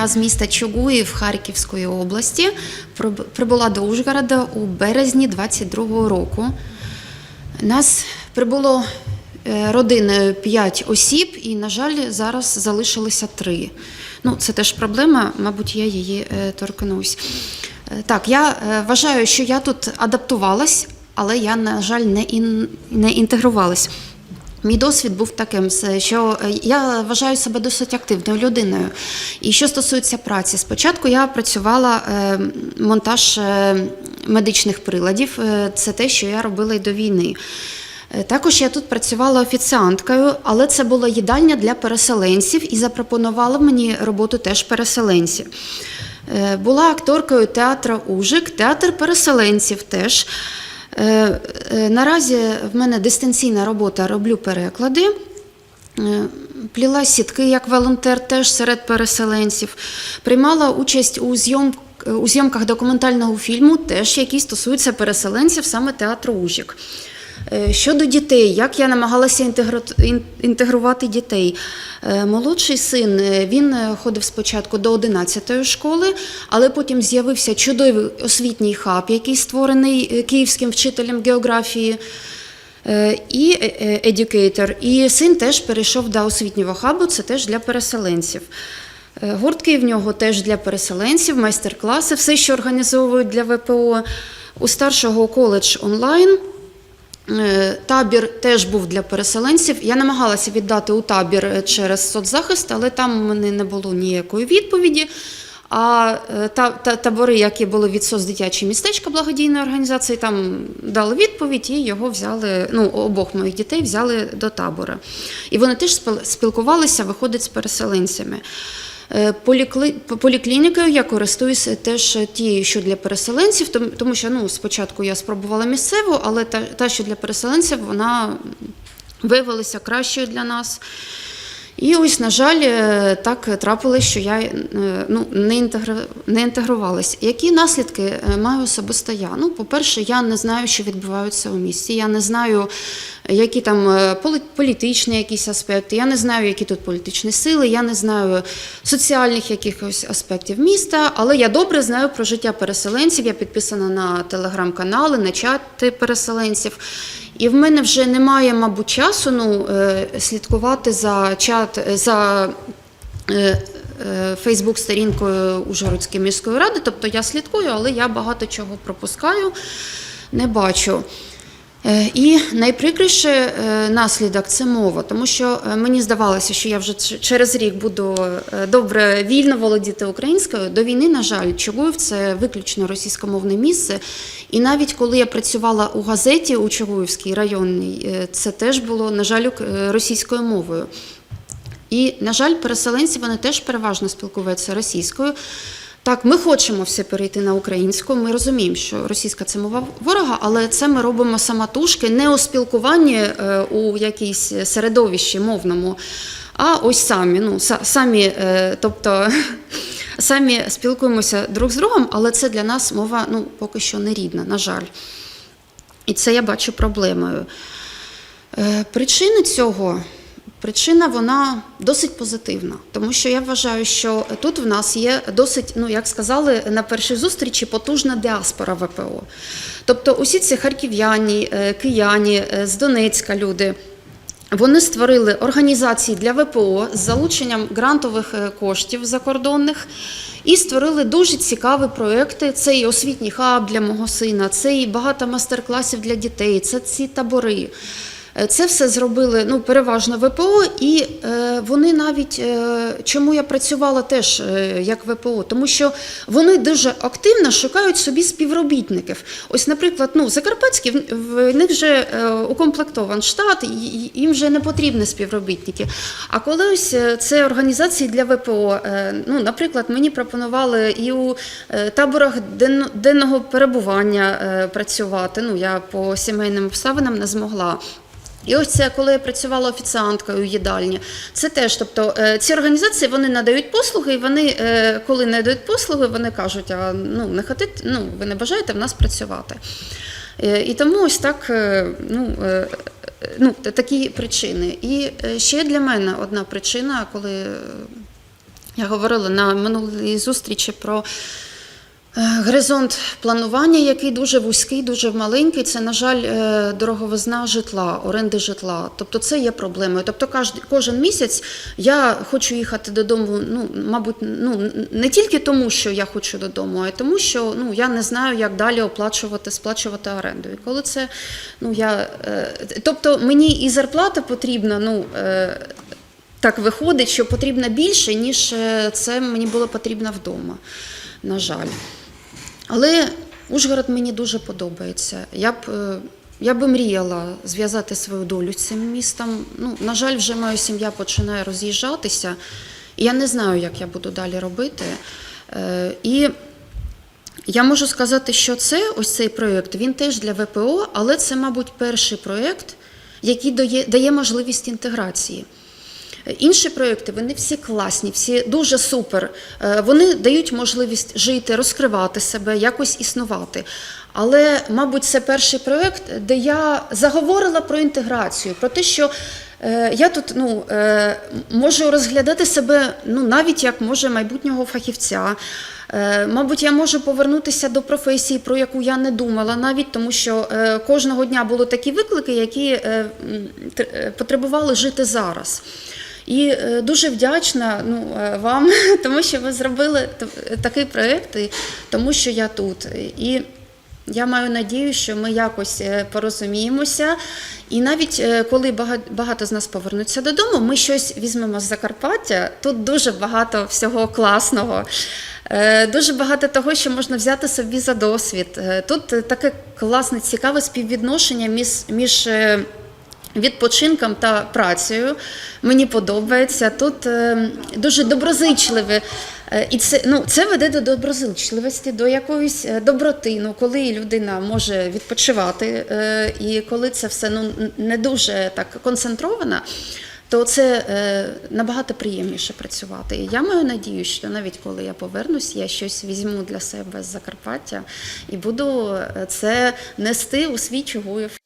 я з міста Чугуїв Харківської області. Прибула до Ужгорода у березні 22-го року. Нас прибуло е, родиною 5 осіб, і, на жаль, зараз залишилося 3. Ну, це теж проблема, мабуть, я її е, торкнусь. Е, Так, я вважаю, що я тут адаптувалась, але я, на жаль, не, ін, не інтегрувалась. Мій досвід був таким, що е, я вважаю себе досить активною людиною. І що стосується праці, спочатку я працювала е, монтаж е, медичних приладів. Це те, що я робила й до війни. Також я тут працювала офіціанткою, але це була їдальня для переселенців і запропонувала мені роботу теж переселенці. Була акторкою театру Ужик, театр переселенців теж. Е, е, Наразі в мене дистанційна робота, роблю переклади. Е, Пліла сітки як волонтер теж серед переселенців. Приймала участь у зйом- у зйомках документального фільму, теж які стосуються переселенців, саме театру Ужик. Е, Щодо дітей, як я намагалася інтегрувати дітей. Е, Молодший син е, він ходив спочатку до 11-ї школи, але потім з'явився чудовий освітній хаб, який створений київським вчителем географії. І е, е. І син теж перейшов до освітнього хабу, це теж для переселенців. Гуртки в нього теж для переселенців, майстер-класи, все, що організовують для ВПО. У старшого коледж онлайн. Е, Табір теж був для переселенців. Я намагалася віддати у табір е, через соцзахист, але там у мене не було ніякої відповіді. А е, та, та, табори, які були від соцдитячої містечка благодійної організації, там дали відповідь і його взяли. Ну, обох моїх дітей взяли до табора. І вони теж спілкувалися, виходить з переселенцями. Е, полікли- Поліклінікою я користуюся теж тією, що для переселенців, тому- що ну, спочатку я спробувала місцеву, але та, та, що для переселенців, вона виявилася кращою для нас. І ось, на жаль, е, так трапилось, що я е, ну, не, інтегру... не інтегрувалась. Які наслідки е, маю особисто я? Ну, по-перше, я не знаю, що відбувається у місті. Я не знаю, які там політичні якісь аспекти. Я не знаю, які тут політичні сили. Я не знаю соціальних якихось аспектів міста. Але я добре знаю про життя переселенців. Я підписана на телеграм-канали, на чати переселенців. І в мене вже немає, мабуть, часу ну, е, слідкувати за чат за е, е, Фейсбук-сторінкою Ужгородської міської ради. Тобто я слідкую, але я багато чого пропускаю, не бачу. Е, І найприкріше е, наслідок це мова, тому що е, мені здавалося, що я вже через рік буду добре вільно володіти українською. До війни, на жаль, Чугуїв це виключно російськомовне місце. І навіть коли я працювала у газеті у Чугуївській районній, це теж було, на жаль, російською мовою. І, на жаль, переселенці вони теж переважно спілкуються російською. Так, ми хочемо все перейти на українську. Ми розуміємо, що російська це мова ворога, але це ми робимо самотужки, не у спілкуванні е, у якійсь середовищі мовному, а ось самі. Ну, самі, е, тобто самі спілкуємося друг з другом, але це для нас мова ну, поки що не рідна, на жаль. І це я бачу проблемою. Е, Причини цього. Причина вона досить позитивна, тому що я вважаю, що тут в нас є досить, ну як сказали на першій зустрічі, потужна діаспора ВПО. Тобто усі ці харків'яні, е, кияні е, з Донецька люди. Вони створили організації для ВПО з залученням грантових е, коштів закордонних і створили дуже цікаві проекти. Це і освітній хаб для мого сина, це і багато мастер-класів для дітей, це ці табори. Е, Це все зробили ну, переважно ВПО, і е, вони навіть е, чому я працювала теж як ВПО, тому що вони дуже активно шукають собі співробітників. Ось, наприклад, ну, Закарпатські в- них вже укомплектований штат, і- їм вже не потрібні співробітники. А коли ось це організації для ВПО, ну, наприклад, мені пропонували і у таборах ден- денного перебування працювати. Ну, я по сімейним обставинам не змогла. І ось це, коли я працювала офіціанткою у їдальні, це теж, тобто е, ці організації вони надають послуги, і вони, е, коли надають послуги, вони кажуть, а ну не хотите, ну ви не бажаєте в нас працювати. Е, І тому ось так, ну, ну такі причини. І ще для мене одна причина, коли Я говорила на минулій зустрічі про горизонт планування, який дуже вузький, дуже маленький. Це, на жаль, е, дороговизна житла, оренди житла. Тобто це є проблемою. Тобто кожен, місяць я хочу їхати додому, ну, мабуть, ну, не тільки тому, що я хочу додому, а й тому, що ну, я не знаю, як далі оплачувати, сплачувати оренду. І коли це, ну, я, е, тобто мені і зарплата потрібна, ну, е, так виходить, що потрібно більше, ніж е, це мені було потрібно вдома, на жаль. Але Ужгород мені дуже подобається. Я б, е, я би мріяла зв'язати свою долю з цим містом. Ну, на жаль, вже моя сім'я починає роз'їжджатися, і я не знаю, як я буду далі робити. Е, І я можу сказати, що це ось цей проєкт, він теж для ВПО, але це, мабуть, перший проєкт, який дає, дає можливість інтеграції. Інші проекти вони всі класні, всі дуже супер. Е, Вони дають можливість жити, розкривати себе, якось існувати. Але, мабуть, це перший проєкт, де я заговорила про інтеграцію, про те, що е, я тут ну, е, можу розглядати себе ну, навіть як може майбутнього фахівця. Мабуть, я можу повернутися до професії, про яку я не думала, навіть тому, що кожного дня були такі виклики, які потребували жити зараз. І е, дуже вдячна ну, е, вам, тому що ви зробили такий проєкт, тому що я тут. І я маю надію, що ми якось е, порозуміємося. І навіть коли багато з нас повернуться додому, ми щось візьмемо з Закарпаття. Тут дуже багато всього класного. Дуже багато того, що можна взяти собі за досвід. Тут таке класне, цікаве співвідношення між, між відпочинком та працею. Мені подобається. Тут е, дуже доброзичливе. Е, І це, ну, це веде до доброзичливості, до якоїсь е, доброти. Ну, коли людина може відпочивати, і коли це все ну, не дуже так концентровано, то це набагато приємніше працювати. І я маю надію, що навіть коли я повернусь, я щось візьму для себе з Закарпаття і буду це нести у свій Чугуїв.